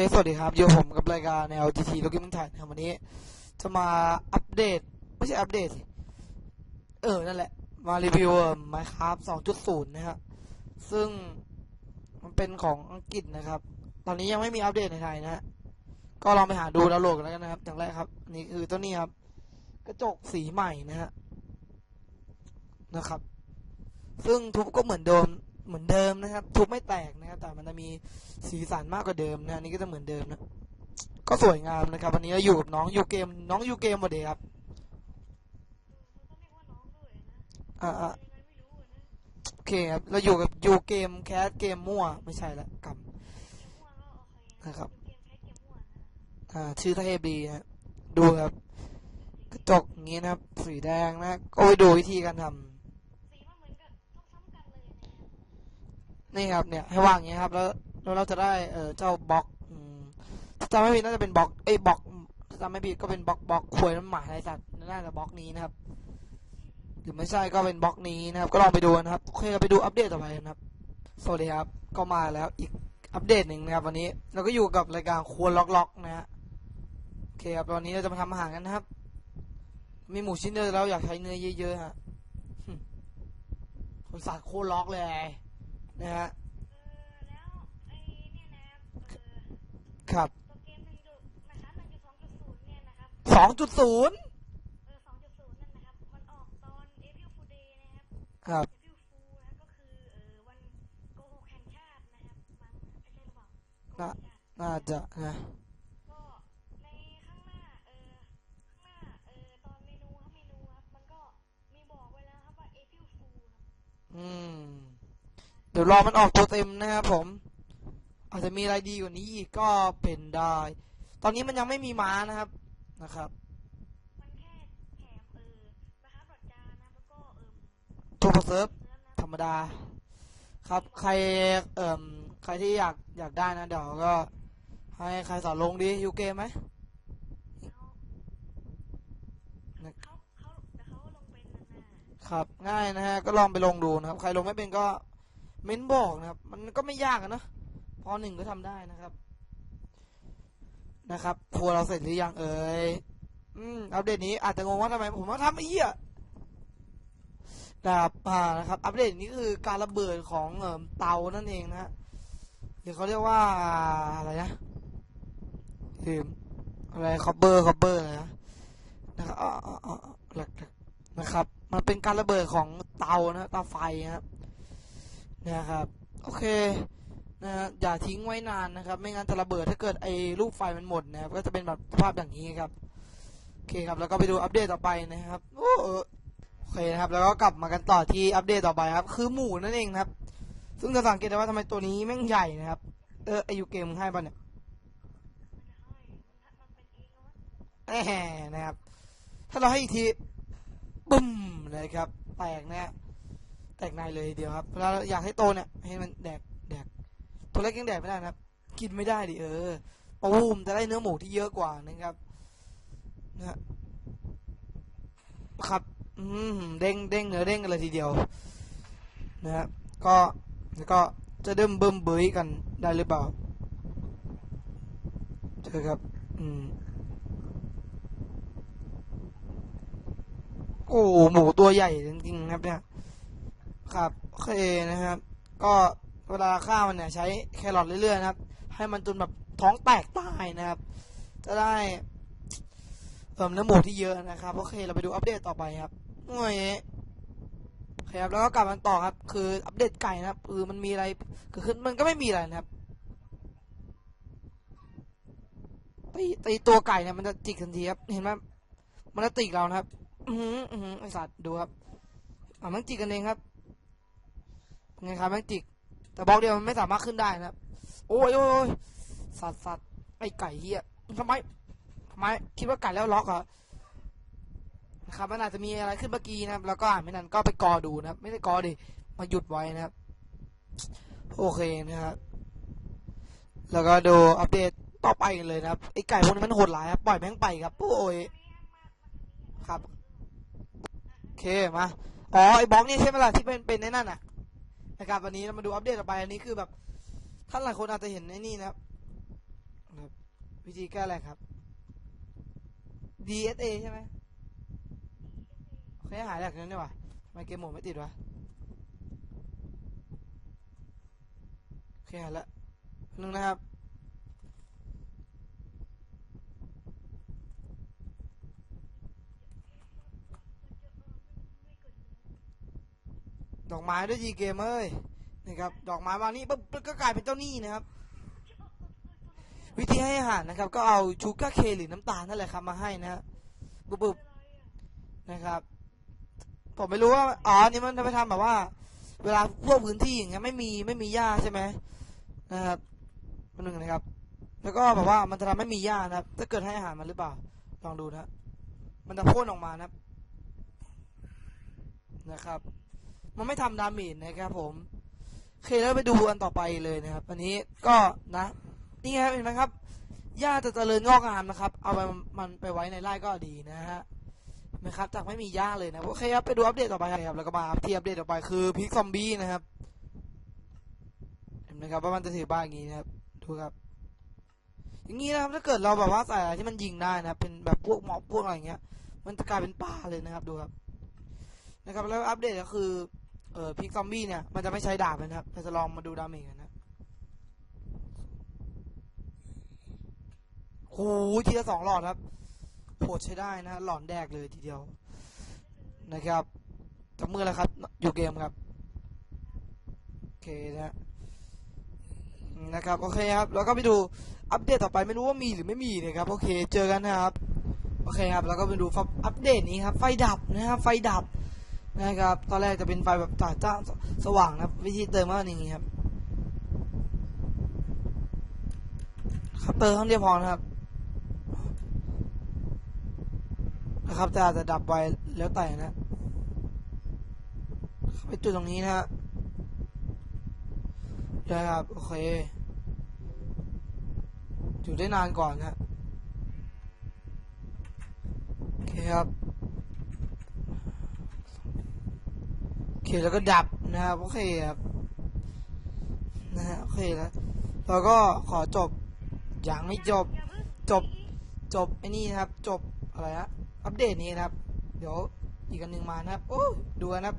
เค สวัสดีครับ อยู่ผมกับรายการแนว GT ลูกกิ้งถ่ายนครับวันนี้ จะมาอัปเดต ไม่ใช่อัปเดตสิ เออ นั่นแหละ มารีวิว Minecraft 2.0นย์นะฮะ ซึ่งมันเป็นของอังกฤษนะครับ ตอนนี้ยังไม่มีอัปเดตในไทยนะฮะ ก็ลองไปหาดูดาวน์โหลดกันแล้วกันนะครับ อย่างแรกครับ นี่คือตัวนี้ครับ กระจกสีใหม่นะฮะ นะครับ ซึ่งทุบก็เหมือนเดิม เหมือนเดิมนะครับ ทุบไม่แตกนะครับ แต่มันจะมีสีสันมากกว่าเดิมนะอันนี้ก็จะเหมือนเดิมนะ ก็สวยงามนะครับ วันนี้เราอยู่กับน้องยูเกม น้องยูเกมวันเดย์ครับอ่าอ่าโอเคครับ เราอยู่กับยูเกมแคสเกมมั่ว ไม่ใช่ละกำนะครับอ่าชื่อเทพดีนะดูครับกระจกอย่างนี้นะครับ สีแดงนะก็ไปดูวิธีการทำ นี่ครับเนี่ยให้วางอย่างเงี้ยครับ แล้วแล้วเราจะได้เออเจ้าบล็อกถ้าจำไม่ผิดน่าจะเป็นบล็อกเอ้ยบล็อกถ้าจำไม่ผิดก็เป็นบล็อกบล็อกควยน้ำหมาอะไรสัตว์น่าจะบล็อกนี้นะครับหรือไม่ใช่ก็เป็นบล็อกนี้นะครับ ก็ลองไปดูนะครับโอเคเราไปดูอัปเดตต่อไปนะครับสวัสดีครับ ก็มาแล้วอีกอัปเดตหนึ่งนะครับ วันนี้เราก็อยู่กับรายการครัวล็อกล็อกนะฮะโอเคครับวันนี้เราจะมาทำอาหารกันนะครับ มีหมูชิ้นเดียวแล้วอยากใช้เนื้อเยอะๆฮะคนสัตว์โคตรล็อกเลย นะฮะครับสองจุดศูนย์ครับน่าจะนะ อืม เดี๋ยวรอมันออกตัวเต็มนะครับผม อาจจะมีอะไรดีกว่านี้อีกก็เป็นได้ ตอนนี้มันยังไม่มีม้านะครับนะครับทูปเซิร์ฟธรรมดา ครับใครเอ่มใครที่อยากอยากได้นะเดี๋ยวก็ให้ใครสอนลงดียูเกมไหมครับง่ายนะฮะก็ลองไปลงดูนะครับ ใครลงไม่เป็นก็ เม้นบอกนะครับ มันก็ไม่ยากนะพอหนึ่งก็ทำได้นะครับ นะครับครัวเราเสร็จหรือยังเอ่ยอืมอัปเดตนี้อาจจะงงว่าทำไมผมมาทำไอ้เหี้ยนะครับอ่านะครับ อัปเดตนี้คือการระเบิดของเอ่อเตานั่นเองนะฮะหรือเขาเรียกว่าอะไรนะลืมอะไรคอปเปอร์คอปเปอร์อะไรนะนะครับอ่าอ่าอ่าหลักนะครับ มันเป็นการระเบิดของเตานะเตาไฟนะครับ นะครับ โอเคนะอย่าทิ้งไว้นานนะครับ ไม่งั้นจะระเบิดถ้าเกิดไอ้ลูกไฟมันหมดนะครับ ก็จะเป็นแบบภาพอย่างนี้ครับ โอเคครับ แล้วก็ไปดูอัปเดตต่อไปนะครับ โอ้โอเคนะครับ แล้วก็กลับมากันต่อที่อัปเดตต่อไปครับ คือหมูนั่นเองครับ ซึ่งจะสังเกตได้ว่าทำไมตัวนี้แม่งใหญ่นะครับ เออไอยูเกมให้ป่ะเนี่ยแหมนะครับ ถ้าเราให้อีกทีบึ้มเลยครับ แตกนะฮะ แตกในเลยทีเดียวครับเวลาเราอยากให้โตเนี่ยให้มันแดกแดกตัวเล็กยังแดกไม่ได้นะครับ กินไม่ได้ดิเออปูมจะได้เนื้อหมูที่เยอะกว่านะครับนะครับอืมเด้งเด้งเนื้อเด้งกันเลยทีเดียวนะฮะก็แล้วก็จะเดิมเบิ่มเบยกันได้หรือเปล่าเจอครับ อืมโอ้หมูตัวใหญ่จริงๆครับเนี่ย ครับโอเคนะครับ ก็เวลาฆ่ามันเนี่ยใช้แครอทเรื่อยๆนะครับ ให้มันจนแบบท้องแตกตายนะครับ จะได้เพิ่มเนื้อหมูที่เยอะนะครับโอเคเราไปดูอัปเดตต่อไปครับโอ้ยโอเคครับแล้วก็กลับมาต่อครับ คืออัปเดตไก่นะครับคือมันมีอะไรคือขึ้นมันก็ไม่มีอะไรนะครับตีตีตัวไก่เนี่ยมันจะจิกทันทีครับเห็นไหมมันจะติกเรานะครับ อือหืออือหือไอสัตว์ดูครับอะมันจิกกันเองครับ ไงครับแมันจิก แต่บล็อกเดียวมันไม่สามารถขึ้นได้นะครับ โอ้ยโอ้ยสัตว์สัตว์ไอไก่เฮียทำไมทำไมคิดว่าไก่แล้วล็อกเหรอนะครับมันอาจจะมีอะไรขึ้นเมื่อกี้นะครับ แล้วก็อ่านไม่นานก็ไปกอดูนะครับ ไม่ได้กอดิมาหยุดไว้นะครับ โอเคนะครับ แล้วก็ดูอัปเดตต่อไปเลยนะครับไอไก่พวกนี้มันโหดร้ายครับปล่อยแม่งไปครับโอ้ยครับโอเคมาอ๋อไอ้บล็อกนี่ใช่ไหมล่ะที่เป็นเป็นในนั่นน่ะ นะครับวันนี้เรามาดูอัปเดตต่อไปอันนี้คือแบบท่านหลายคนอาจจะเห็นในนี่นะครับครับ วิธีแก้อะไรครับ DSA ใช่ไหมโอเคหายแหลกนั้นดีกว่าทำไมเกมโหมดไม่ติดวะโอเคหายละนึงนะครับ ดอกไม้ด้วยจีเกมเอ้ยนะครับดอกไม้มางนี่ปุ๊บก็กลายเป็นเจ้าหนี้นะครับ วิธีให้อาหารนะครับ ก็เอาชูการ์เคหรือน้ำตาลนั่นแหละครับมาให้นะฮะบุบๆนะครับ ผมไม่รู้ว่าอ๋อนี่มันจะไปทำแบบว่า เวลาพวกพื้นที่อย่างเงี้ยไม่มีไม่มีหญ้าใช่ไหมนะครับมันหนึ่งนะครับ แล้วก็แบบว่ามันจะทำให้มีหญ้านะครับ ถ้าเกิดให้อาหารมันหรือเปล่า ลองดูนะ มันจะพ่นออกมานะครับนะครับ มันไม่ทำดาเมจนะครับผมโอเคแล้วไปดูอันต่อไปเลยนะครับ อันนี้ก็นะ นี่ครับเห็นไหมครับหญ้าจะเจริญงอกงามนะครับ เอาไปมันไปไว้ในไร่ก็ดีนะฮะนไหมครับจากไม่มีหญ้าเลยนะโอเคครับไปดูอัปเดตต่อไปครับแล้วก็มาที่อัปเดตต่อไปคือพิกซอมบี้นะครับเห็นไหมครับว่ามันจะถือบ้าอย่างนี้นะครับดูครับ อย่างนี้นะครับถ้าเกิดเราแบบว่าใส่อะไรที่มันยิงได้นะครับเป็นแบบพวกหมอบพวกอะไรอย่างเงี้ย มันจะกลายเป็นป่าเลยนะครับดูครับนะครับแล้วอัปเดตก็คือ เออพิกซอมบี้เนี่ย มันจะไม่ใช้ดาบนะครับเราจะลองมาดูดาเมจกันนะโอ้หทีละสองหลอดครับโหดใช้ได้นะหลอนแดกเลยทีเดียว นะครับจับมือแล้วครับ อยู่เกมครับ โอเคนะนะครับ โอเคครับ แล้วก็ไปดูอัปเดตต่อไปไม่รู้ว่ามีหรือไม่มีนะครับ โอเค เจอกันนะครับ โอเคครับ แล้วก็ไปดูอัปเดตนี้ครับ ไฟดับนะครับ ไฟดับ นะครับ ตอนแรกจะเป็นไฟแบบจ่าจ้าสว่างนะครับ วิธีเติมก็อย่างนี้ครับครับเติมครั้งเดียวพอนะครับนะครับแต่อาจจะดับไวแล้วแต่นะไปจุดตรงนี้นะฮะนะครับ โอเคอยู่ได้นานก่อนนะโอเคครับ โอ เคแล้วก็ดับนะครับโอเคครับนะฮะโอเคแล้วเราก็ขอจบอย่างไม่จบจบจบไอ้นี่นะครับ จบอะไรฮะอัปเดตนี้นะครับ เดี๋ยวอีกอันหนึ่งมานะครับโอ้ดูนะครับ